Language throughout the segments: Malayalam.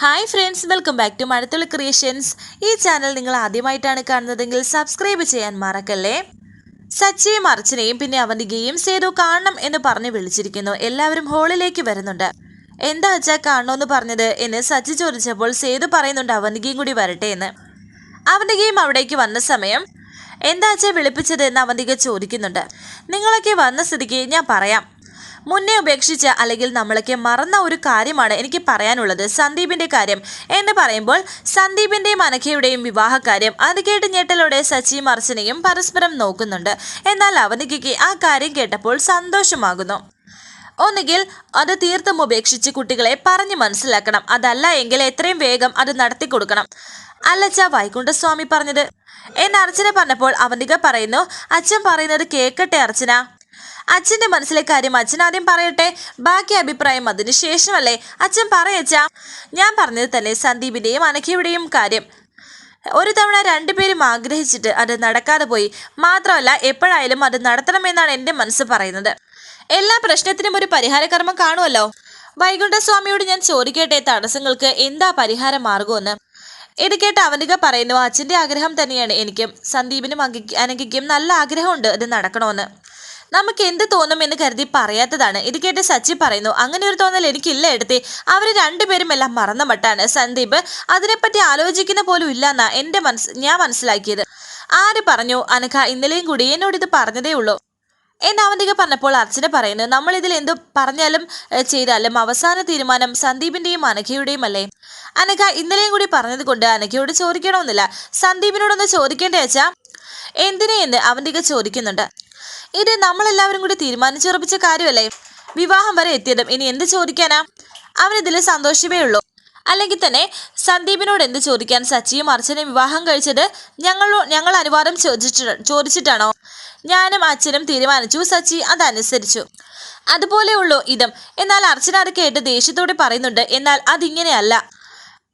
Hi friends welcome back to Mazhathulli creations ഈ ചാനൽ നിങ്ങൾ ആദ്യമായിട്ടാണ് കാണുന്നതെങ്കിൽ സബ്സ്ക്രൈബ് ചെയ്യാൻ മറക്കല്ലേ? സച്ചിയും അർച്ചനയും പിന്നെ അവന്തികയും സേതു കാണണം എന്ന് പറഞ്ഞ് വിളിച്ചിരിക്കുന്നു. എല്ലാവരും ഹോളിലേക്ക് വരുന്നുണ്ട്. എന്താ അച്ഛാ കാണണമെന്ന് പറഞ്ഞത് എന്ന് സച്ചി ചോദിച്ചപ്പോൾ സേതു പറയുന്നുണ്ട് അവന്തികയും കൂടി വരട്ടെ എന്ന്. അവന്തികയും അവിടേക്ക് വന്ന സമയം എന്താ അച്ഛാ വിളിപ്പിച്ചത് എന്ന് അവന്തിക ചോദിക്കുന്നുണ്ട്. നിങ്ങളൊക്കെ വന്ന സ്ഥിതിക്ക് ഞാൻ പറയാം. മുന്നേ ഉപേക്ഷിച്ച അല്ലെങ്കിൽ നമ്മളൊക്കെ മറന്ന ഒരു കാര്യമാണ് എനിക്ക് പറയാനുള്ളത്. സന്ദീപിന്റെ കാര്യം. എന്ന് പറയുമ്പോൾ സന്ദീപിന്റെയും അനഘയുടെയും വിവാഹകാര്യം അത് കേട്ട് ഞെട്ടലോടെ സച്ചിയും അർച്ചനയും പരസ്പരം നോക്കുന്നുണ്ട്. എന്നാൽ അവനികയ്ക്ക് ആ കാര്യം കേട്ടപ്പോൾ സന്തോഷമാകുന്നു. ഒന്നുകിൽ അത് തീർത്തും ഉപേക്ഷിച്ച് കുട്ടികളെ പറഞ്ഞു മനസ്സിലാക്കണം. അതല്ല എങ്കിൽ എത്രയും വേഗം അത് നടത്തി കൊടുക്കണം അല്ലച്ച വൈകുണ്ഠസ്വാമി പറഞ്ഞത്. എന്ന് അർച്ചന പറഞ്ഞപ്പോൾ അവന്തിക പറയുന്നു അച്ഛൻ പറയുന്നത് കേക്കട്ടെ അർച്ചന. അച്ഛന്റെ മനസ്സിലെ കാര്യം അച്ഛൻ ആദ്യം പറയട്ടെ. ബാക്കി അഭിപ്രായം അതിനുശേഷമല്ലേ അച്ഛൻ പറയച്ചാ ഞാൻ പറഞ്ഞത് തന്നെ സന്ദീപിന്റെയും അനഖയുടെയും കാര്യം. ഒരു തവണ രണ്ടുപേരും ആഗ്രഹിച്ചിട്ട് അത് നടക്കാതെ പോയി. മാത്രമല്ല എപ്പോഴായാലും അത് നടത്തണമെന്നാണ് എന്റെ മനസ്സ് പറയുന്നത്. എല്ലാ പ്രശ്നത്തിനും ഒരു പരിഹാരകർമ്മം കാണുമല്ലോ? വൈകുണ്ഠസ്വാമിയോട് ഞാൻ ചോദിക്കട്ടെ തടസ്സങ്ങൾക്ക് എന്താ പരിഹാര മാർഗമെന്ന് ഇത് കേട്ട് അവനിക പറയുന്നു അച്ഛന്റെ ആഗ്രഹം തന്നെയാണ്. എനിക്കും സന്ദീപിനും അനങ്കിക്കും നല്ല ആഗ്രഹമുണ്ട്. അത് നടക്കണമെന്ന്. നമുക്ക് എന്ത് തോന്നും എന്ന് കരുതി പറയാത്തതാണ്. ഇത് കേട്ട് സച്ചി പറയുന്നു അങ്ങനെ ഒരു തോന്നൽ എനിക്കില്ല എടുത്തേ. അവർ രണ്ടുപേരും എല്ലാം മറന്ന മട്ടാണ്. സന്ദീപ് അതിനെപ്പറ്റി ആലോചിക്കുന്ന പോലും ഇല്ലെന്നാ എന്റെ മനസ്സ് ഞാൻ മനസ്സിലാക്കിയത്. ആര് പറഞ്ഞു? അനഘ ഇന്നലെയും കൂടി എന്നോട് ഇത് പറഞ്ഞതേ ഉള്ളൂ. എന്ന് അവന്തിക പറഞ്ഞപ്പോൾ അർച്ചന പറയുന്നു നമ്മൾ ഇതിൽ എന്തു പറഞ്ഞാലും ചെയ്താലും അവസാന തീരുമാനം സന്ദീപിന്റെയും അനഘയുടെയും അല്ലേ? അനഘ ഇന്നലെയും കൂടി പറഞ്ഞത് കൊണ്ട് അനഘയോട് ചോദിക്കണമെന്നില്ല. സന്ദീപിനോടൊന്ന് ചോദിക്കേണ്ടേ അച്ഛാ? എന്തിനെ എന്ന് അവന്തിക ചോദിക്കുന്നുണ്ട്. ഇത് നമ്മളെല്ലാവരും കൂടി തീരുമാനിച്ചുറപ്പിച്ച കാര്യമല്ലേ? വിവാഹം വരെ എത്തിയതും. ഇനി എന്ത് ചോദിക്കാനാ? അവനിതിൽ സന്തോഷമേ ഉള്ളൂ. അല്ലെങ്കിൽ തന്നെ സന്ദീപിനോട് എന്ത് ചോദിക്കാൻ? സച്ചിയും അർച്ചനയും വിവാഹം കഴിച്ചത് ഞങ്ങൾ ഞങ്ങൾ അനുവാദം ചോദിച്ചിട്ട് ചോദിച്ചിട്ടാണോ? ഞാനും അച്ഛനും തീരുമാനിച്ചു. സച്ചി അതനുസരിച്ചു. അതുപോലെ ഉള്ളു ഇതും. എന്നാൽ അർച്ചന അത് കേട്ട് ദേഷ്യത്തോടെ പറയുന്നുണ്ട്. എന്നാൽ അതിങ്ങനെയല്ല.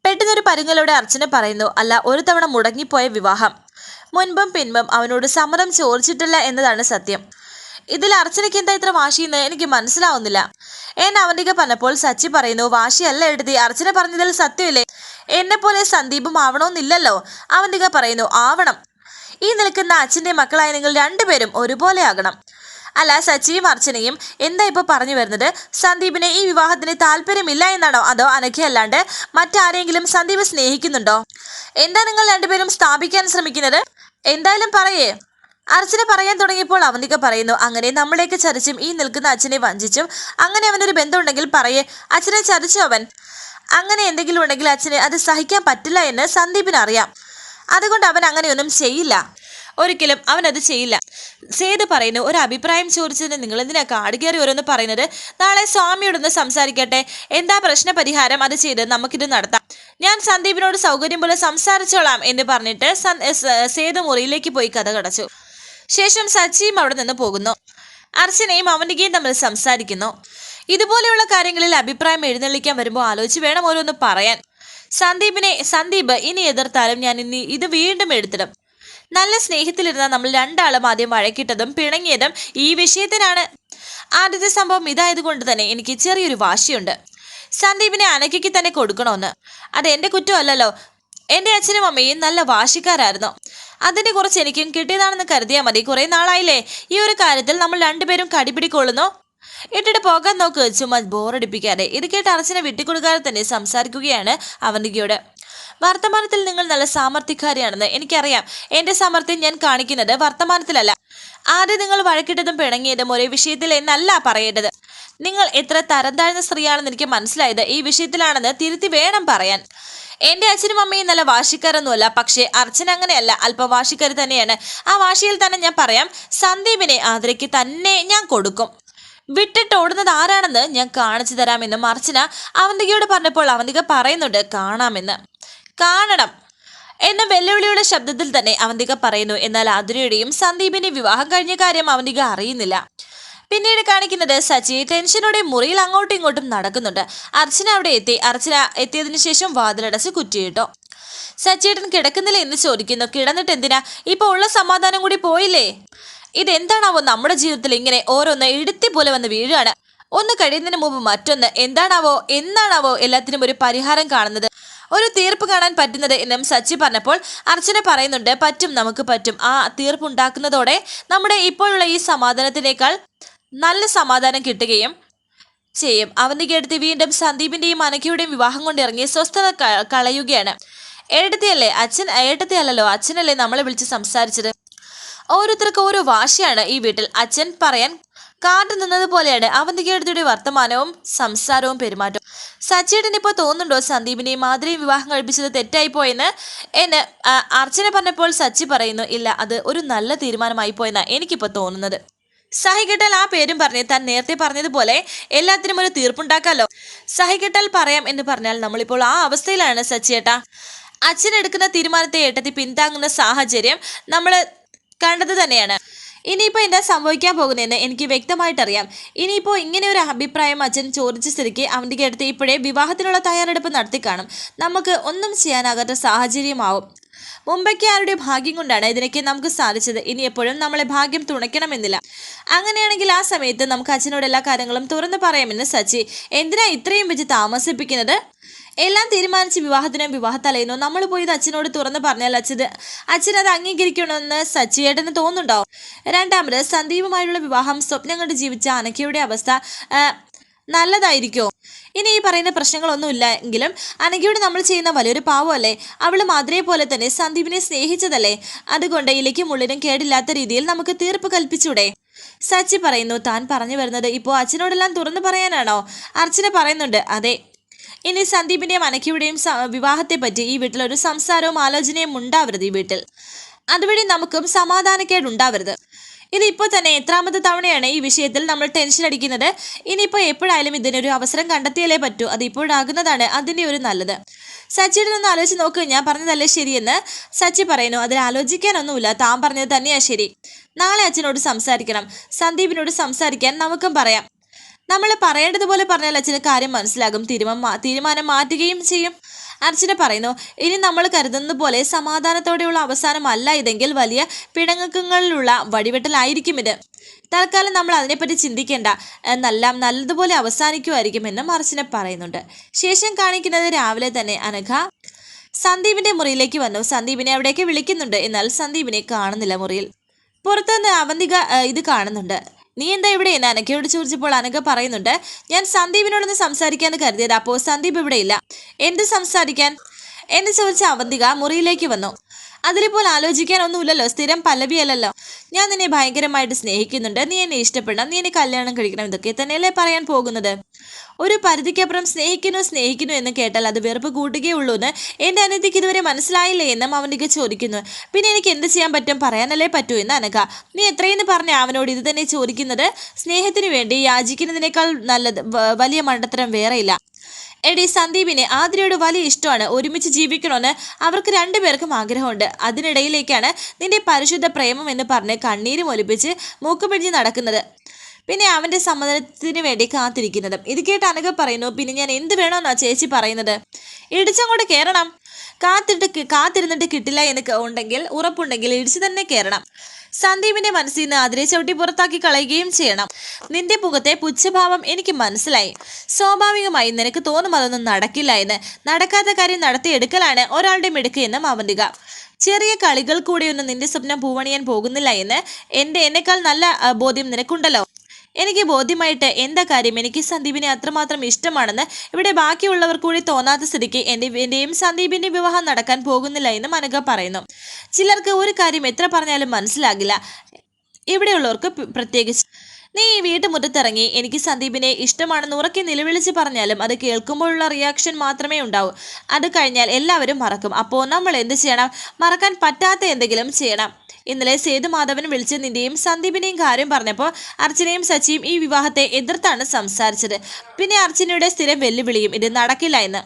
പെട്ടെന്നൊരു പരിങ്ങലോടെ അർച്ചന പറയുന്നു. അല്ല ഒരു തവണ മുടങ്ങിപ്പോയ വിവാഹം. മുൻപും പിൻപും അവനോട് സമരം ചോദിച്ചിട്ടില്ല എന്നതാണ് സത്യം. ഇതിൽ അർച്ചനയ്ക്ക് എന്താ ഇത്ര വാശിയെന്ന് എനിക്ക് മനസ്സിലാവുന്നില്ല. എൻ അവന്തിക പറഞ്ഞപ്പോൾ സച്ചി പറയുന്നു വാശിയല്ല എഴുതി അർച്ചന പറഞ്ഞതിൽ സത്യമില്ലേ? എന്നെ പോലെ സന്ദീപും ആവണമെന്നില്ലല്ലോ? അവന്തിക പറയുന്നു ആവണം. ഈ നിൽക്കുന്ന അച്ഛന്റെ മക്കളായ നിങ്ങൾ രണ്ടുപേരും ഒരുപോലെ ആകണം. അല്ല സച്ചിയും അർച്ചനയും എന്താ ഇപ്പോൾ പറഞ്ഞു വരുന്നത്? സന്ദീപിന് ഈ വിവാഹത്തിന് താല്പര്യമില്ല എന്നാണോ? അതോ അനഘയല്ലാണ്ട് മറ്റാരെങ്കിലും സന്ദീപ് സ്നേഹിക്കുന്നുണ്ടോ? എന്താ നിങ്ങൾ രണ്ടുപേരും സ്ഥാപിക്കാൻ ശ്രമിക്കുന്നത്? എന്തായാലും പറയേ. അർച്ചന പറയാൻ തുടങ്ങിയപ്പോൾ അവന്തിക പറയുന്നു അങ്ങനെ നമ്മളെയൊക്കെ ചതിച്ചും ഈ നിൽക്കുന്ന അച്ഛനെ വഞ്ചിച്ചും അങ്ങനെ അവനൊരു ബന്ധമുണ്ടെങ്കിൽ പറയേ അച്ഛനെ ചതിച്ചു അവൻ? അങ്ങനെ എന്തെങ്കിലും ഉണ്ടെങ്കിൽ അച്ഛന് അത് സഹിക്കാൻ പറ്റില്ല എന്ന് സന്ദീപിന് അറിയാം. അതുകൊണ്ട് അവൻ അങ്ങനെയൊന്നും ചെയ്യില്ല. ഒരിക്കലും അവൻ അത് ചെയ്യില്ല. സേത് പറയുന്നു ഒരു അഭിപ്രായം ചോദിച്ചതിന് നിങ്ങൾ എന്തിനാ കാട് കയറി ഓരോന്ന് പറയുന്നത്? നാളെ സ്വാമിയോടൊന്ന് സംസാരിക്കട്ടെ. എന്താ പ്രശ്ന പരിഹാരം അത് ചെയ്ത് നമുക്കിത് നടത്താം. ഞാൻ സന്ദീപിനോട് സൗകര്യം പോലെ സംസാരിച്ചോളാം എന്ന് പറഞ്ഞിട്ട് സേതു മുറിയിലേക്ക് പോയി കഥ കടച്ചു. ശേഷം സച്ചിയും അവിടെ നിന്ന് പോകുന്നു. അർച്ചനയും അവനികയും തമ്മിൽ സംസാരിക്കുന്നു. ഇതുപോലെയുള്ള കാര്യങ്ങളിൽ അഭിപ്രായം എഴുന്നള്ളിക്കാൻ വരുമ്പോൾ ആലോചിച്ച് വേണം ഓരോന്ന് പറയാൻ. സന്ദീപിനെ സന്ദീപ് ഇനി എതിർത്താലും ഞാൻ ഇനി ഇത് വീണ്ടും എടുത്തിടും. നല്ല സ്നേഹത്തിലിരുന്ന നമ്മൾ രണ്ടാളും ആദ്യം വഴക്കിട്ടതും പിണങ്ങിയതും ഈ വിഷയത്തിനാണ്. ആദ്യത്തെ സംഭവം ഇതായതുകൊണ്ട് തന്നെ എനിക്ക് ചെറിയൊരു വാശിയുണ്ട്. സന്ദീപിനെ അനക്കയ്ക്ക് തന്നെ കൊടുക്കണമെന്ന്. അത് എന്റെ കുറ്റമല്ലല്ലോ. എന്റെ അച്ഛനും അമ്മയും നല്ല വാശിക്കാരായിരുന്നു. അതിന്റെ കുറച്ച് എനിക്കും കിട്ടിയതാണെന്ന് കരുതിയാൽ മതി. കുറേ നാളായില്ലേ? ഈ ഒരു കാര്യത്തിൽ നമ്മൾ രണ്ടുപേരും കടിപിടിക്കൊള്ളുന്നു. ഇട്ടിട്ട് പോകാൻ നോക്ക്. ചുമ്മാ ബോറടിപ്പിക്കാതെ. ഇത് കേട്ട് അർച്ചനെ വിട്ടിക്കൊടുക്കാതെ തന്നെ സംസാരിക്കുകയാണ് അവന്തികയോട്. വർത്തമാനത്തിൽ നിങ്ങൾ നല്ല സാമർത്ഥ്യക്കാരിയാണെന്ന് എനിക്കറിയാം. എന്റെ സാമർത്ഥ്യം ഞാൻ കാണിക്കുന്നത് വർത്തമാനത്തിലല്ല. ആദ്യം നിങ്ങൾ വഴക്കിട്ടതും പിണങ്ങിയതും ഒരേ വിഷയത്തിൽ എന്നല്ല പറയേണ്ടത്. നിങ്ങൾ എത്ര തരം താഴ്ന്ന സ്ത്രീയാണെന്ന് എനിക്ക് മനസ്സിലായത് ഈ വിഷയത്തിലാണെന്ന് തിരുത്തി വേണം പറയാൻ. എന്റെ അച്ഛനും അമ്മയും നല്ല വാശിക്കാരൊന്നുമല്ല പക്ഷേ അർച്ചന അങ്ങനെയല്ല അല്പം വാശിക്കാർ തന്നെയാണ്. ആ വാശിയിൽ തന്നെ ഞാൻ പറയാം സന്ദീപിനെ ആദരയ്ക്ക് തന്നെ ഞാൻ കൊടുക്കും. വിട്ടിട്ട് ഓടുന്നത് ആരാണെന്ന് ഞാൻ കാണിച്ചു തരാമെന്നും അർച്ചന അവന്തികയോട് പറഞ്ഞപ്പോൾ അവന്തിക പറയുന്നുണ്ട് കാണാമെന്ന്. കാണണം എന്ന വെല്ലുവിളിയുടെ ശബ്ദത്തിൽ തന്നെ അവന്തിക പറയുന്നു. എന്നാൽ ആതിരയുടെയും സന്ദീപിന്റെ വിവാഹം കഴിഞ്ഞ കാര്യം അവന്തിക അറിയുന്നില്ല. പിന്നീട് കാണിക്കുന്നത് സച്ചി ടെൻഷനോടെ മുറിയിൽ അങ്ങോട്ടും ഇങ്ങോട്ടും നടക്കുന്നുണ്ട്. അർച്ചന അവിടെ എത്തി. അർച്ചന എത്തിയതിനു ശേഷം വാതിലടച്ച് കുറ്റിയിട്ടു. സച്ചിയേട്ടൻ കിടക്കുന്നില്ല എന്ന് ചോദിക്കുന്നു. കിടന്നിട്ട് എന്തിനാ? ഇപ്പൊ ഉള്ള സമാധാനം കൂടി പോയില്ലേ? ഇതെന്താണാവോ നമ്മുടെ ജീവിതത്തിൽ ഇങ്ങനെ ഓരോന്ന് ഇടുത്തി പോലെ വന്ന് വീഴുകയാണ്. ഒന്ന് കഴിയുന്നതിന് മുമ്പ് മറ്റൊന്ന്. എന്താണാവോ? എന്നാണാവോ എല്ലാത്തിനും ഒരു പരിഹാരം കാണുന്നത്? ഒരു തീർപ്പ് കാണാൻ പറ്റുന്നത് എന്നും സച്ചി പറഞ്ഞപ്പോൾ അർച്ചന പറയുന്നുണ്ട്. പറ്റും നമുക്ക് പറ്റും. ആ തീർപ്പ് ഉണ്ടാക്കുന്നതോടെ നമ്മുടെ ഇപ്പോഴുള്ള ഈ സമാധാനത്തിനേക്കാൾ നല്ല സമാധാനം കിട്ടുകയും ചെയ്യും. അവന്റെ അടുത്ത് വീണ്ടും സന്ദീപിന്റെയും അനക്കയുടെയും വിവാഹം കൊണ്ട് ഇറങ്ങി സ്വസ്ഥത കളയുകയാണ്. ഏട്ടത്തിയല്ലേ? അച്ഛൻ ഏട്ടത്തിയല്ലല്ലോ? അച്ഛനല്ലേ നമ്മളെ വിളിച്ച് സംസാരിച്ചത്? ഓരോരുത്തർക്ക് ഓരോ വാശിയാണ് ഈ വീട്ടിൽ. അച്ഛൻ പറയാൻ കാണ്ടു നിന്നത് പോലെയാണ് അവന്തികയുടെ വർത്തമാനവും സംസാരവും പെരുമാറ്റവും. സച്ചിയുടെ ഇപ്പോൾ തോന്നുന്നുണ്ടോ സന്ദീപിനെയും മാതിരിയും വിവാഹം കഴിപ്പിച്ചത് തെറ്റായി പോയെന്ന്? എന്ന് അർച്ചന പറഞ്ഞപ്പോൾ സച്ചി പറയുന്നു ഇല്ല അത് ഒരു നല്ല തീരുമാനമായി പോയെന്നാണ് എനിക്കിപ്പോൾ തോന്നുന്നത്. സഹികെട്ടാൽ ആ പേരും പറഞ്ഞ് താൻ നേരത്തെ പറഞ്ഞതുപോലെ എല്ലാത്തിനും ഒരു തീർപ്പുണ്ടാക്കാലോ? സഹികെട്ടൽ പറയാം എന്ന് പറഞ്ഞാൽ നമ്മളിപ്പോൾ ആ അവസ്ഥയിലാണ് സച്ചിയേട്ടാ. അച്ഛൻ എടുക്കുന്ന തീരുമാനത്തെ ഏട്ടത്തി പിന്താങ്ങുന്ന സാഹചര്യം നമ്മൾ കണ്ടത് തന്നെയാണ്. ഇനിയിപ്പോൾ എന്താ സംഭവിക്കാൻ പോകുന്നതെന്ന് എനിക്ക് വ്യക്തമായിട്ടറിയാം. ഇനിയിപ്പോൾ ഇങ്ങനെ ഒരു അഭിപ്രായം അച്ഛൻ ചോദിച്ച സ്ഥിതിക്ക് അവന്റെ അടുത്ത് ഇപ്പോഴേ വിവാഹത്തിനുള്ള തയ്യാറെടുപ്പ് നടത്തി കാണും നമുക്ക് ഒന്നും ചെയ്യാനാകാത്ത സാഹചര്യമാവും. മുമ്പൊക്കെ ആരുടെ ഭാഗ്യം കൊണ്ടാണ് ഇതിനൊക്കെ നമുക്ക് സാധിച്ചത്? ഇനി എപ്പോഴും നമ്മളെ ഭാഗ്യം തുണയ്ക്കണമെന്നില്ല. അങ്ങനെയാണെങ്കിൽ ആ സമയത്ത് നമുക്ക് അച്ഛനോട് എല്ലാ കാര്യങ്ങളും തുറന്നു പറയാമെന്ന് സച്ചി. എന്തിനാ ഇത്രയും വെച്ച് താമസിപ്പിക്കുന്നത്? എല്ലാം തീരുമാനിച്ച് വിവാഹത്തിനും വിവാഹ തലേന്നോ നമ്മൾ പോയത് അച്ഛനോട് തുറന്ന് പറഞ്ഞാൽ അച്ഛത് അച്ഛൻ അത് അംഗീകരിക്കണമെന്ന് സച്ചിയേട്ടന് തോന്നുന്നുണ്ടോ? രണ്ടാമത് സന്ദീപുമായുള്ള വിവാഹം സ്വപ്നം കണ്ട് ജീവിച്ച അനക്കയുടെ അവസ്ഥ നല്ലതായിരിക്കോ? ഇനി ഈ പറയുന്ന പ്രശ്നങ്ങളൊന്നും ഇല്ല എങ്കിലും അനഘയോട് നമ്മൾ ചെയ്യുന്ന വലിയൊരു പാവമല്ലേ? അവൾ മാതിരയെ പോലെ തന്നെ സന്ദീപിനെ സ്നേഹിച്ചതല്ലേ? അതുകൊണ്ട് ഇലയ്ക്കും ഉള്ളിനും കേടില്ലാത്ത രീതിയിൽ നമുക്ക് തീർപ്പ് കൽപ്പിച്ചൂടെ? സച്ചി പറയുന്നു താൻ പറഞ്ഞു വരുന്നത് ഇപ്പോൾ അച്ഛനോടെല്ലാം തുറന്നു പറയാനാണോ? അർച്ചന പറയുന്നുണ്ട് അതെ. ഇനി സന്ദീപിന്റെയും അനക്കിയുടെയും വിവാഹത്തെപ്പറ്റി വിവാഹത്തെ പറ്റി ഈ വീട്ടിൽ ഒരു സംസാരവും ആലോചനയും ഉണ്ടാവരുത് ഈ വീട്ടിൽ. അതുവഴി നമുക്കും സമാധാനക്കേട് ഉണ്ടാവരുത് ഇത് തന്നെ എത്രാമത്തെ തവണയാണ് ഈ വിഷയത്തിൽ നമ്മൾ ടെൻഷൻ അടിക്കുന്നത്. ഇനിയിപ്പോൾ എപ്പോഴായാലും ഇതിനൊരു അവസരം കണ്ടെത്തിയാലേ പറ്റൂ. അത് ഇപ്പോഴാകുന്നതാണ് അതിന്റെ ഒരു നല്ലത്. സച്ചിയുടെ ഒന്ന് ആലോചിച്ച് നോക്ക്. ഞാൻ പറഞ്ഞതല്ലേ ശരിയെന്ന്? സച്ചി പറയുന്നു അതിൽ ആലോചിക്കാനൊന്നുമില്ല. താൻ പറഞ്ഞത് തന്നെയാണ് ശരി. നാളെ അച്ഛനോട് സംസാരിക്കണം. സന്ദീപിനോട് സംസാരിക്കാൻ നമുക്കും പറയാം. നമ്മൾ പറയേണ്ടതുപോലെ പറഞ്ഞാൽ അച്ഛന് കാര്യം മനസ്സിലാകും. തീരുമാനം മാറ്റുകയും ചെയ്യും. അർച്ചന പറയുന്നു ഇനി നമ്മൾ കരുതുന്ന പോലെ സമാധാനത്തോടെയുള്ള അവസാനമല്ല ഇതെങ്കിൽ വലിയ പിണങ്ങക്കങ്ങളിലുള്ള വടിവെട്ടലായിരിക്കും ഇത്. തൽക്കാലം നമ്മൾ അതിനെപ്പറ്റി ചിന്തിക്കേണ്ട. എന്നെല്ലാം നല്ലതുപോലെ അവസാനിക്കുമായിരിക്കും എന്നും അർച്ചന പറയുന്നുണ്ട്. ശേഷം കാണിക്കുന്നത് രാവിലെ തന്നെ അനഘ സന്ദീപിന്റെ മുറിയിലേക്ക് വന്നു. സന്ദീപിനെ അവിടേക്ക് വിളിക്കുന്നുണ്ട്. എന്നാൽ സന്ദീപിനെ കാണുന്നില്ല മുറിയിൽ. പുറത്തുനിന്ന് അവന്തിക ഇത് കാണുന്നുണ്ട്. നീ എന്താ ഇവിടെ എന്ന് അനക്കയോട് ചോദിച്ചപ്പോൾ അനഘ പറയുന്നുണ്ട് ഞാൻ സന്ദീപിനോടൊന്ന് സംസാരിക്കാന്ന് കരുതിയത് അപ്പോ സന്ദീപ് ഇവിടെ ഇല്ല. എന്ത് സംസാരിക്കാൻ? എന്ന് ചോദിച്ച അവന്തിക മുറിയിലേക്ക് വന്നു. അതിലിപ്പോൾ ആലോചിക്കാനൊന്നുമില്ലല്ലോ. സ്ഥിരം പല്ലവിയല്ലല്ലോ. ഞാൻ നിന്നെ ഭയങ്കരമായിട്ട് സ്നേഹിക്കുന്നുണ്ട്. നീ എന്നെ ഇഷ്ടപ്പെടണം. നീ എന്നെ കല്യാണം കഴിക്കണം. ഇതൊക്കെ തന്നെയല്ലേ പറയാൻ പോകുന്നത്? ഒരു പരിധിക്കപ്പുറം സ്നേഹിക്കുന്നു സ്നേഹിക്കുന്നു എന്ന് കേട്ടാൽ അത് വെറുപ്പ് കൂട്ടുകയുള്ളൂ എന്ന് എന്റെ അനിയത്തിക്ക് ഇതുവരെ മനസ്സിലായില്ലേ എന്നും അവനിക്ക് ചോദിക്കുന്നു. പിന്നെ എനിക്ക് എന്ത് ചെയ്യാൻ പറ്റും? പറയാനല്ലേ പറ്റൂ എന്ന് അനക നീ എത്രയെന്ന് പറഞ്ഞ അവനോട് ഇത് തന്നെ ചോദിക്കുന്നത്? സ്നേഹത്തിന് വേണ്ടി യാചിക്കുന്നതിനേക്കാൾ നല്ലത് വലിയ മണ്ടത്തരം വേറെയില്ല എടി സന്ദീപിനെ ആതിരയോട് വലിയ ഇഷ്ടമാണ്. ഒരുമിച്ച് ജീവിക്കണമെന്ന് അവർക്ക് രണ്ടുപേർക്കും ആഗ്രഹമുണ്ട്. അതിനിടയിലേക്കാണ് നിന്റെ പരിശുദ്ധ പ്രേമം എന്ന് പറഞ്ഞ് കണ്ണീരും ഒലിപ്പിച്ച് മൂക്കുപിടിഞ്ഞ് നടക്കുന്നത്. പിന്നെ അവന്റെ സമ്മതത്തിന് വേണ്ടി കാത്തിരിക്കുന്നത്. ഇത് കേട്ട് അനഘ പറയുന്നു പിന്നെ ഞാൻ എന്ത് വേണമെന്നാ ചേച്ചി പറയുന്നത്? ഇടിച്ചങ്ങോട്ട് കയറണം. കാത്തിട്ട് കാത്തിരുന്നിട്ട് കിട്ടില്ല എന്ന് ഉണ്ടെങ്കിൽ ഉറപ്പുണ്ടെങ്കിൽ ഇടിച്ച് തന്നെ കയറണം. സന്ദീപിന്റെ മനസ്സിൽ നിന്ന് അതിരെ ചവിട്ടി പുറത്താക്കി കളയുകയും ചെയ്യണം. നിന്റെ മുഖത്തെ പുച്ഛഭാവം എനിക്ക് മനസ്സിലായി. സ്വാഭാവികമായി നിനക്ക് തോന്നും അതൊന്നും നടക്കില്ല എന്ന്. നടക്കാത്ത കാര്യം നടത്തിയെടുക്കലാണ് ഒരാളുടെ മിടുക്ക് എന്നും അവന്തിക ചെറിയ കളികൾ കൂടിയൊന്നും നിന്റെ സ്വപ്നം പൂവണിയാൻ പോകുന്നില്ല എന്ന്. എന്റെ എന്നെക്കാൾ നല്ല ബോധ്യം നിനക്കുണ്ടല്ലോ. എനിക്ക് ബോധ്യമായിട്ട് എന്താ കാര്യം? എനിക്ക് സന്ദീപിനെ അത്രമാത്രം ഇഷ്ടമാണെന്ന് ഇവിടെ ബാക്കിയുള്ളവർ കൂടി തോന്നാത്ത സ്ഥിതിക്ക് എന്റെ എന്റെയും സന്ദീപിന്റെയും വിവാഹം നടക്കാൻ പോകുന്നില്ല എന്ന് മനക പറയുന്നു. ചിലർക്ക് ഒരു കാര്യം എത്ര പറഞ്ഞാലും മനസ്സിലാകില്ല. ഇവിടെയുള്ളവർക്ക് പ്ര- പ്രത്യേകിച്ച് നീ ഈ വീട്ടുമുറ്റത്തിറങ്ങി എനിക്ക് സന്ദീപിനെ ഇഷ്ടമാണെന്ന് ഉറക്കി നിലവിളിച്ച് പറഞ്ഞാലും അത് കേൾക്കുമ്പോഴുള്ള റിയാക്ഷൻ മാത്രമേ ഉണ്ടാവൂ. അത് കഴിഞ്ഞാൽ എല്ലാവരും മറക്കും. അപ്പോൾ നമ്മൾ എന്ത് ചെയ്യണം? മറക്കാൻ പറ്റാത്ത എന്തെങ്കിലും ചെയ്യണം. ഇന്നലെ സേതു മാധവൻ വിളിച്ച് നിന്റെയും സന്ദീപിനെയും കാര്യം പറഞ്ഞപ്പോൾ അർച്ചനയും സച്ചിയും ഈ വിവാഹത്തെ എതിർത്താണ് സംസാരിച്ചത്. പിന്നെ അർച്ചനയുടെ സ്ഥിരം വെല്ലുവിളിയും ഇത് നടക്കില്ല എന്ന്.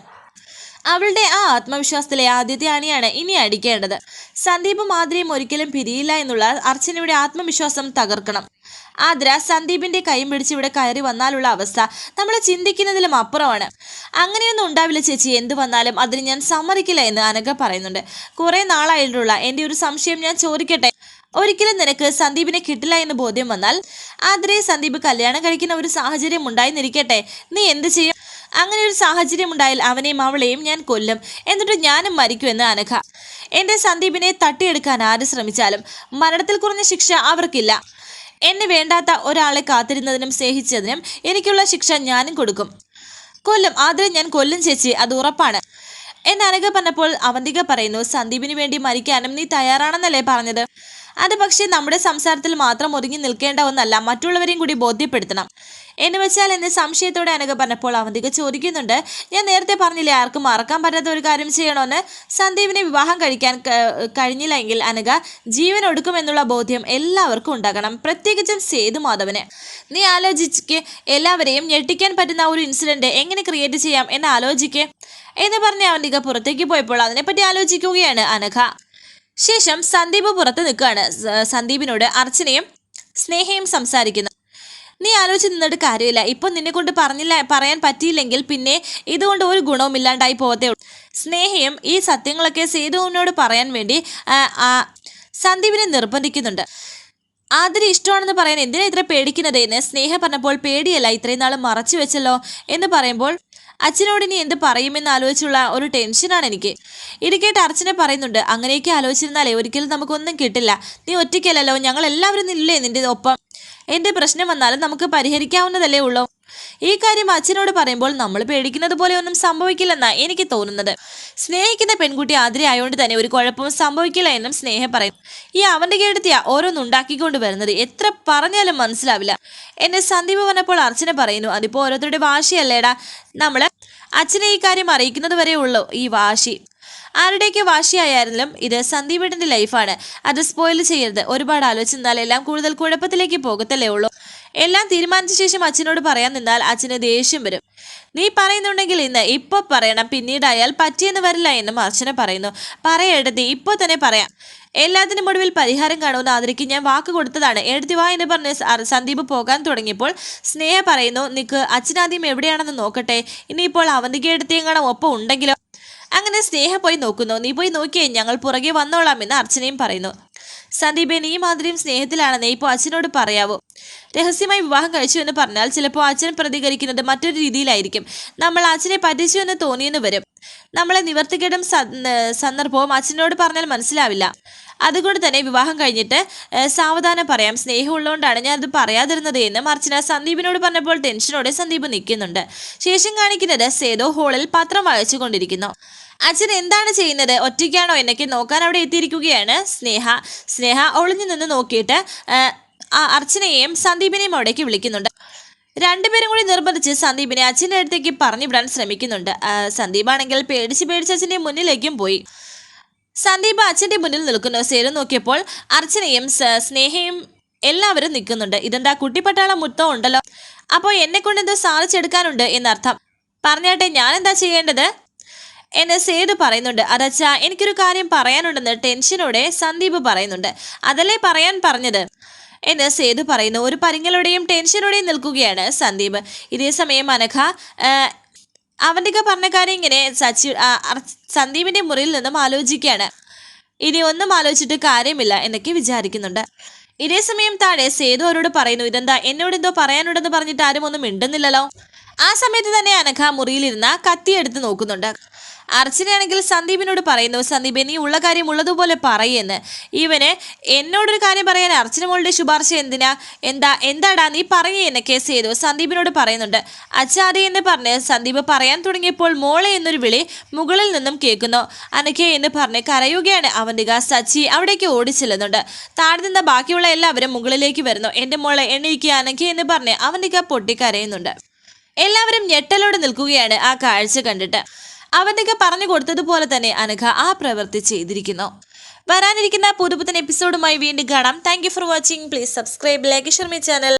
അവളുടെ ആ ആത്മവിശ്വാസത്തിലെ ആദ്യത്തെ അണിയാണ് ഇനി അടിക്കേണ്ടത്. സന്ദീപ് മാതിരിയും ഒരിക്കലും പിരിയില്ല എന്നുള്ള അർച്ചനയുടെ ആത്മവിശ്വാസം തകർക്കണം. ആതിര സന്ദീപിന്റെ കൈയും പിടിച്ച് ഇവിടെ കയറി വന്നാലുള്ള അവസ്ഥ നമ്മൾ ചിന്തിക്കുന്നതിലും അപ്പുറമാണ്. അങ്ങനെയൊന്നും ഉണ്ടാവില്ല ചേച്ചി. എന്ത് വന്നാലും അതിന് ഞാൻ സമ്മതിക്കില്ല എന്ന് അനഘ പറയുന്നുണ്ട്. കുറെ നാളായിട്ടുള്ള എന്റെ ഒരു സംശയം ഞാൻ ചോദിക്കട്ടെ? ഒരിക്കലും നിനക്ക് സന്ദീപിനെ കിട്ടില്ല എന്ന് ബോധ്യം വന്നാൽ ആദ്രയെ സന്ദീപ് കല്യാണം കഴിക്കുന്ന ഒരു സാഹചര്യം ഉണ്ടായിന്നിരിക്കട്ടെ നീ എന്ത് ചെയ്യും? അങ്ങനെ ഒരു സാഹചര്യം ഉണ്ടായാൽ അവനെയും അവളെയും ഞാൻ കൊല്ലും. എന്നിട്ട് ഞാനും മരിക്കുമെന്ന് അനഘ. എന്റെ സന്ദീപിനെ തട്ടിയെടുക്കാൻ ആര് ശ്രമിച്ചാലും മരണത്തിൽ കുറഞ്ഞ ശിക്ഷ അവർക്കില്ല. എന്നെ വേണ്ടാത്ത ഒരാളെ കാത്തിരുന്നതിനും സ്നേഹിച്ചതിനും എനിക്കുള്ള ശിക്ഷ ഞാനും കൊടുക്കും. കൊല്ലും. ആദ്യം ഞാൻ കൊല്ലും ചേച്ചി. അത് ഉറപ്പാണ്. എന്ന് അനഘ പറഞ്ഞപ്പോൾ അവന്തിക പറയുന്നു സന്ദീപിന് വേണ്ടി മരിക്കാനും നീ തയ്യാറാണെന്നല്ലേ പറഞ്ഞത്? അത് പക്ഷേ നമ്മുടെ സംസാരത്തിൽ മാത്രം ഒതുങ്ങി നിൽക്കേണ്ട ഒന്നല്ല മറ്റുള്ളവരെയും കൂടി ബോധ്യപ്പെടുത്തണം. എന്ന് വെച്ചാൽ എന്നെ സംശയത്തോടെ അനഘ പറഞ്ഞപ്പോൾ അവന്തിക ചോദിക്കുന്നുണ്ട് ഞാൻ നേരത്തെ പറഞ്ഞില്ലേ ആർക്കും മറക്കാൻ പറ്റാത്ത ഒരു കാര്യം ചെയ്യണമെന്ന് സന്ദീപിനെ വിവാഹം കഴിക്കാൻ കഴിഞ്ഞില്ല കഴിഞ്ഞില്ലെങ്കിൽ അനഘ ജീവൻ ഒടുക്കുമെന്നുള്ള ബോധ്യം എല്ലാവർക്കും ഉണ്ടാകണം. പ്രത്യേകിച്ചും സേതു മാധവന്. നീ ആലോചിക്ക് എല്ലാവരെയും ഞെട്ടിക്കാൻ പറ്റുന്ന ഒരു ഇൻസിഡന്റ് എങ്ങനെ ക്രിയേറ്റ് ചെയ്യാം എന്ന് ആലോചിക്കേ. എന്ന് പറഞ്ഞ അവന്തിക പുറത്തേക്ക് പോയപ്പോൾ അതിനെപ്പറ്റി ആലോചിക്കുകയാണ് അനഘ. ശേഷം സന്ദീപ് പുറത്ത് നിൽക്കുകയാണ്. സന്ദീപിനോട് അർച്ചനയും സ്നേഹയും സംസാരിക്കുന്നു. നീ ആലോചിച്ച് നിന്നിട്ട് കാര്യമില്ല. ഇപ്പം നിന്നെ കൊണ്ട് പറഞ്ഞില്ല പറയാൻ പറ്റിയില്ലെങ്കിൽ പിന്നെ ഇതുകൊണ്ട് ഒരു ഗുണവും ഇല്ലാണ്ടായി പോകത്തേ ഉള്ളൂ. സ്നേഹയും ഈ സത്യങ്ങളൊക്കെ സേതുവിനോട് പറയാൻ വേണ്ടി സന്ദീപിനെ നിർബന്ധിക്കുന്നുണ്ട്. ആതിരി ഇഷ്ടമാണെന്ന് പറയാൻ എന്തിനാ ഇത്ര പേടിക്കുന്നത് എന്ന് സ്നേഹ പറഞ്ഞപ്പോൾ പേടിയല്ല ഇത്രയും നാൾ മറച്ചു വെച്ചല്ലോ എന്ന് പറയുമ്പോൾ അച്ഛനോട് ഇനി എന്ത് പറയുമെന്ന് ആലോചിച്ചുള്ള ഒരു ടെൻഷനാണ് എനിക്ക്. ഇടുക്കേട്ട് അർച്ചനെ പറയുന്നുണ്ട് അങ്ങനെയൊക്കെ ആലോചിച്ചിരുന്നാലേ ഒരിക്കലും നമുക്കൊന്നും കിട്ടില്ല. നീ ഒറ്റയ്ക്കല്ലല്ലോ ഞങ്ങൾ എല്ലാവരും ഇല്ലേ നിന്റെ ഒപ്പം? എന്റെ പ്രശ്നം വന്നാലും നമുക്ക് പരിഹരിക്കാവുന്നതല്ലേ ഉള്ളൂ. ഈ കാര്യം അച്ഛനോട് പറയുമ്പോൾ നമ്മൾ പേടിക്കുന്നത് പോലെ ഒന്നും സംഭവിക്കില്ലെന്നാ എനിക്ക് തോന്നുന്നത്. സ്നേഹിക്കുന്ന പെൺകുട്ടി ആതിര ആയതുകൊണ്ട് തന്നെ ഒരു കുഴപ്പവും സംഭവിക്കില്ല എന്നും സ്നേഹ പറയും ഈ അവന്റെ കേടത്തിയ ഓരോന്നുണ്ടാക്കിക്കൊണ്ട് വരുന്നത്. എത്ര പറഞ്ഞാലും മനസ്സിലാവില്ല. എന്നെ സന്ദീപ് വന്നപ്പോൾ അർച്ചന പറയുന്നു അതിപ്പോ ഓരോരുത്തരുടെ വാശിയല്ലേടാ? നമ്മൾ അച്ഛനെ ഈ കാര്യം അറിയിക്കുന്നത് വരെ ഉള്ളൂ ഈ വാശി. ആരുടെയൊക്കെ വാശിയായാലും ഇത് സന്ദീപേട്ടന്റെ ലൈഫാണ്. അത് സ്പോയിൽ ചെയ്യരുത്. ഒരുപാട് ആലോചിച്ചാൽ എല്ലാം കൂടുതൽ കുഴപ്പത്തിലേക്ക് പോകത്തല്ലേ ഉള്ളൂ. എല്ലാം തീരുമാനിച്ച ശേഷം അച്ഛനോട് പറയാൻ നിന്നാൽ അച്ഛന് ദേഷ്യം വരും. നീ പറയുന്നുണ്ടെങ്കിൽ ഇന്ന് ഇപ്പൊ പറയണം. പിന്നീടായാൽ പറ്റിയെന്ന് വരില്ല എന്നും അർച്ചന പറയുന്നു. പറയെടുത്തി ഇപ്പൊ തന്നെ പറയാം. എല്ലാത്തിനും ഒടുവിൽ പരിഹാരം കാണുമെന്ന് ആദരിക്ക് ഞാൻ വാക്ക് കൊടുത്തതാണ്. എഴുതി വാ എന്ന് പറഞ്ഞ് സന്ദീപ് പോകാൻ തുടങ്ങിയപ്പോൾ സ്നേഹ പറയുന്നു നിക്ക് അച്ഛനാദ്യം എവിടെയാണെന്ന് നോക്കട്ടെ. ഇനിയിപ്പോൾ അവന്തിക്ക് എടുത്തിയും ഒപ്പം ഉണ്ടെങ്കിലോ? അങ്ങനെ സ്നേഹ പോയി നോക്കുന്നു. നീ പോയി നോക്കിയേ ഞങ്ങൾ പുറകെ വന്നോളാം എന്ന് അർച്ചനയും പറയുന്നു. സന്ദീപൻ നീ മാതിരിയും സ്നേഹത്തിലാണെന്ന് ഇപ്പോൾ അച്ഛനോട് പറയാവൂ. രഹസ്യമായി വിവാഹം കഴിച്ചു എന്ന് പറഞ്ഞാൽ ചിലപ്പോൾ അച്ഛൻ പ്രതികരിക്കുന്നത് മറ്റൊരു രീതിയിലായിരിക്കും. നമ്മൾ അച്ഛനെ പറ്റിച്ചു എന്ന് തോന്നിയെന്ന് വരും. നമ്മളെ നിവർത്തിക്കേടും സന്ദർഭവും അച്ഛനോട് പറഞ്ഞാൽ മനസ്സിലാവില്ല. അതുകൊണ്ട് തന്നെ വിവാഹം കഴിഞ്ഞിട്ട് സാവധാനം പറയാം. സ്നേഹമുള്ളതുകൊണ്ടാണ് ഞാൻ അത് പറയാതിരുന്നത് എന്ന് മർച്ചന സന്ദീപിനോട് പറഞ്ഞപ്പോൾ ടെൻഷനോടെ സന്ദീപ് നിൽക്കുന്നുണ്ട്. ശേഷം കാണിക്കുന്നത് സേതോ ഹോളിൽ പത്രം വായിച്ചുകൊണ്ടിരിക്കുന്നു അച്ഛൻ എന്താണ് ചെയ്യുന്നത്? ഒറ്റയ്ക്കാണോ എന്നൊക്കെ നോക്കാൻ അവിടെ എത്തിയിരിക്കുകയാണ് സ്നേഹ. സ്നേഹ ഒളിഞ്ഞു നിന്ന് നോക്കിയിട്ട് അർച്ചനയെയും സന്ദീപിനെയും അവിടേക്ക് വിളിക്കുന്നുണ്ട്. രണ്ടുപേരും കൂടി നിർബന്ധിച്ച് സന്ദീപിനെ അച്ഛന്റെ അടുത്തേക്ക് പറഞ്ഞു വിടാൻ ശ്രമിക്കുന്നുണ്ട്. സന്ദീപാണെങ്കിൽ പേടിച്ച് പേടിച്ച് അച്ഛന്റെ മുന്നിലേക്കും പോയി. സന്ദീപ് അച്ഛന്റെ മുന്നിൽ നിൽക്കുന്നു. സേരു നോക്കിയപ്പോൾ അർച്ചനയും സ്നേഹയും എല്ലാവരും നിൽക്കുന്നുണ്ട്. ഇതെന്താ കുട്ടിപ്പട്ടാളം മുത്തം ഉണ്ടല്ലോ? അപ്പോൾ എന്നെ കൊണ്ട് എന്തോ സാധിച്ചെടുക്കാനുണ്ട് എന്നർത്ഥം. പറഞ്ഞാട്ടെ ഞാൻ എന്താ ചെയ്യേണ്ടത്? എന്നെ സേതു പറയുന്നുണ്ട് അതച്ഛാ എനിക്കൊരു കാര്യം പറയാനുണ്ടെന്ന് ടെൻഷനോടെ സന്ദീപ് പറയുന്നുണ്ട്. അതല്ലേ പറയാൻ പറഞ്ഞത്? എന്ന് സേതു പറയുന്നു ഒരു പരിങ്ങലോടെയും ടെൻഷനോടെയും നിൽക്കുകയാണ് സന്ദീപ്. ഇതേ സമയം അനഘ ആ, പറഞ്ഞ കാര്യം ഇങ്ങനെ സച്ചി സന്ദീപിന്റെ മുറിയിൽ നിന്നും ആലോചിക്കുകയാണ്. ഇനി ഒന്നും ആലോചിച്ചിട്ട് കാര്യമില്ല എന്നൊക്കെ വിചാരിക്കുന്നുണ്ട്. ഇതേ സമയം താഴെ സേതു അവരോട് പറയുന്നു ഇതെന്താ എന്നോട് എന്തോ പറയാനുണ്ടെന്ന് പറഞ്ഞിട്ട് ആരും ഒന്നും മിണ്ടുന്നില്ലല്ലോ? ആ സമയത്ത് തന്നെ അനഘ മുറിയിലിരുന്ന കത്തിയെടുത്ത് നോക്കുന്നുണ്ട്. അർച്ചനയാണെങ്കിൽ സന്ദീപിനോട് പറയുന്നു സന്ദീപ് നീ ഉള്ള കാര്യം ഉള്ളതുപോലെ പറയെന്ന്. ഇവന് എന്നോടൊരു കാര്യം പറയാൻ അർച്ചന മോളുടെ ശുപാർശ എന്തിനാ? എന്താ എന്താടാ നീ പറയെന്ന് കേസ് ചെയ്തു. സന്ദീപിനോട് പറയുന്നുണ്ട് അച്ചാതെ എന്ന് പറഞ്ഞ് സന്ദീപ് പറയാൻ തുടങ്ങിയപ്പോൾ മോളെ എന്നൊരു വിളി മുകളിൽ നിന്നും കേൾക്കുന്നു. അനക്കെ എന്ന് പറഞ്ഞ് കരയുകയാണ് അവന്തിക. സച്ചി അവിടേക്ക് ഓടിച്ചെല്ലുന്നുണ്ട് താഴെ നിന്ന് ബാക്കിയുള്ള എല്ലാവരും മുകളിലേക്ക് വരുന്നു. എന്റെ മോളെ എണീക്കുക അനക്കെ എന്ന് പറഞ്ഞ് അവന്തിക പൊട്ടിക്കരയുന്നുണ്ട്. എല്ലാവരും ഞെട്ടലോടെ നിൽക്കുകയാണ് ആ കാഴ്ച കണ്ടിട്ട്. അവന്തിക പറഞ്ഞു കൊടുത്തതുപോലെ തന്നെ അനഘ ആ പ്രവൃത്തി ചെയ്തിരിക്കുന്നു. വരാനിരിക്കുന്ന പുതുപുത്തൻ എപ്പിസോഡുമായി വീണ്ടും കാണാം. Thank for watching please subscribe like Sharmi channel